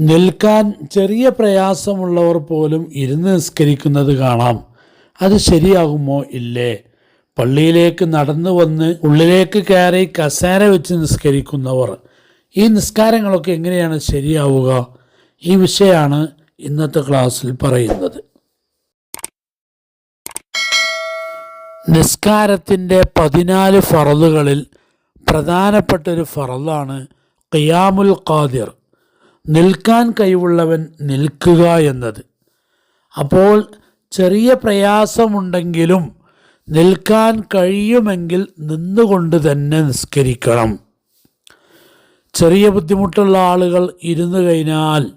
നിൽക്കാൻ ചെറിയ പ്രയാസമുള്ളവർ പോലും ഇരുന്ന് നിസ്കരിക്കുന്നത് കാണാം. അത് ശരിയാകുമോ? ഇല്ലേ. പള്ളിയിലേക്ക് നടന്നു വന്ന് ഉള്ളിലേക്ക് കയറി കസേര വെച്ച് നിസ്കരിക്കുന്നവർ. ഈ നിസ്കാരങ്ങളൊക്കെ എങ്ങനെയാണ് ശരിയാവുക? ഈ വിഷയമാണ് ഇന്നത്തെ ക്ലാസ്സിൽ പറയുന്നത്. നിസ്കാരത്തിന്റെ പതിനാല് ഫറലുകളിൽ പ്രധാനപ്പെട്ടൊരു ഫറലാണ് ഖിയാമുൽ ഖാദിർ. നിൽക്കാൻ കഴിവുള്ളവൻ നിൽക്കുക എന്നത്. അപ്പോൾ ചെറിയ പ്രയാസമുണ്ടെങ്കിലും നിൽക്കാൻ കഴിയുമെങ്കിൽ നിന്നുകൊണ്ട് തന്നെ നിസ്കരിക്കണം. ചെറിയ ബുദ്ധിമുട്ടുള്ള ആളുകൾ ഇരുന്നു കഴിഞ്ഞാൽ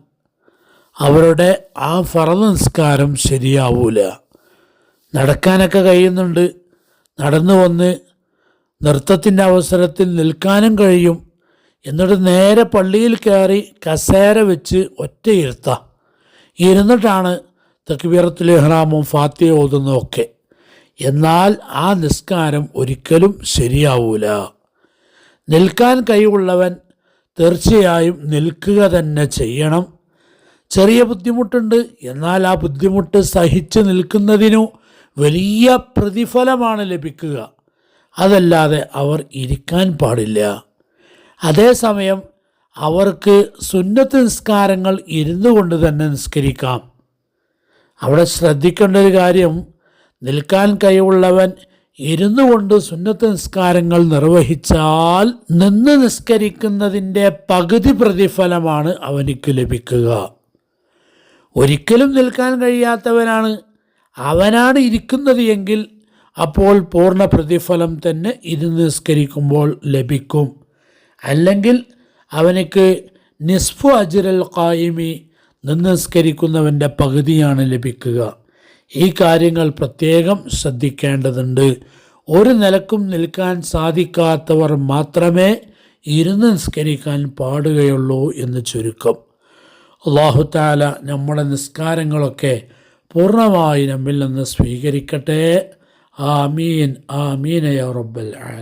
അവരുടെ ആ ഫറദ് നിസ്കാരം ശരിയാവൂല. നടക്കാനൊക്കെ കഴിയുന്നുണ്ട്. നടന്നു വന്ന് നൃത്തത്തിന്റെ അവസരത്തിൽ നിൽക്കാനും കഴിയും. എന്നിട്ട് നേരെ പള്ളിയിൽ കയറി കസേര വെച്ച് ഒറ്റ ഇരുത്ത. ഇരുന്നിട്ടാണ് തക്ബീറത്തുൽ ഇഹ്റാമും ഫാത്തിയ ഓതുന്നതൊക്കെ. എന്നാൽ ആ നിസ്കാരം ഒരിക്കലും ശരിയാവൂല. നിൽക്കാൻ കഴിവുള്ളവൻ തീർച്ചയായും നിൽക്കുക തന്നെ ചെയ്യണം. ചെറിയ ബുദ്ധിമുട്ടുണ്ട്. എന്നാൽ ആ ബുദ്ധിമുട്ട് സഹിച്ച് നിൽക്കുന്നതിനു വലിയ പ്രതിഫലമാണ് ലഭിക്കുക. അതല്ലാതെ അവർ ഇരിക്കാൻ പാടില്ല. അതേസമയം അവർക്ക് സുന്നത്ത് നിസ്കാരങ്ങൾ ഇരുന്നു കൊണ്ട് തന്നെ നിസ്കരിക്കാം. അവിടെ ശ്രദ്ധിക്കേണ്ട ഒരു കാര്യം നിൽക്കാൻ കഴിവുള്ളവൻ ഇരുന്നു കൊണ്ട് സുന്നത്ത് നിസ്കാരങ്ങൾ നിർവഹിച്ചാൽ നിന്ന് നിസ്കരിക്കുന്നതിന്റെ പകുതി പ്രതിഫലമാണ് അവനിക്ക് ലഭിക്കുക. ഒരിക്കലും നിൽക്കാൻ കഴിയാത്തവനാണ്. അവനാണ് ഇരിക്കുന്നത് എങ്കിൽ അപ്പോൾ പൂർണ പ്രതിഫലം തന്നെ ഇരുന്ന് നിസ്കരിക്കുമ്പോൾ ലഭിക്കും. അല്ലെങ്കിൽ അവനക്ക് നിസ്ഫു അജിരൽ നിന്ന് നിസ്കരിക്കുന്നവന്റെ പകുതിയാണ് ലഭിക്കുക. ഈ കാര്യങ്ങൾ പ്രത്യേകം ശ്രദ്ധിക്കേണ്ടതുണ്ട്. ഒരു നിലക്കും നിൽക്കാൻ സാധിക്കാത്തവർ മാത്രമേ ഇരുന്ന് നിസ്കരിക്കാൻ പാടുകയുള്ളൂ എന്ന് ചുരുക്കം. അള്ളാഹുത്താല നമ്മുടെ നിസ്കാരങ്ങളൊക്കെ പൂർണമായി നമ്മിൽ നിന്ന് സ്വീകരിക്കട്ടെ. ആമീൻ ആമീൻ യാ റബ്ബൽ ആലമീൻ.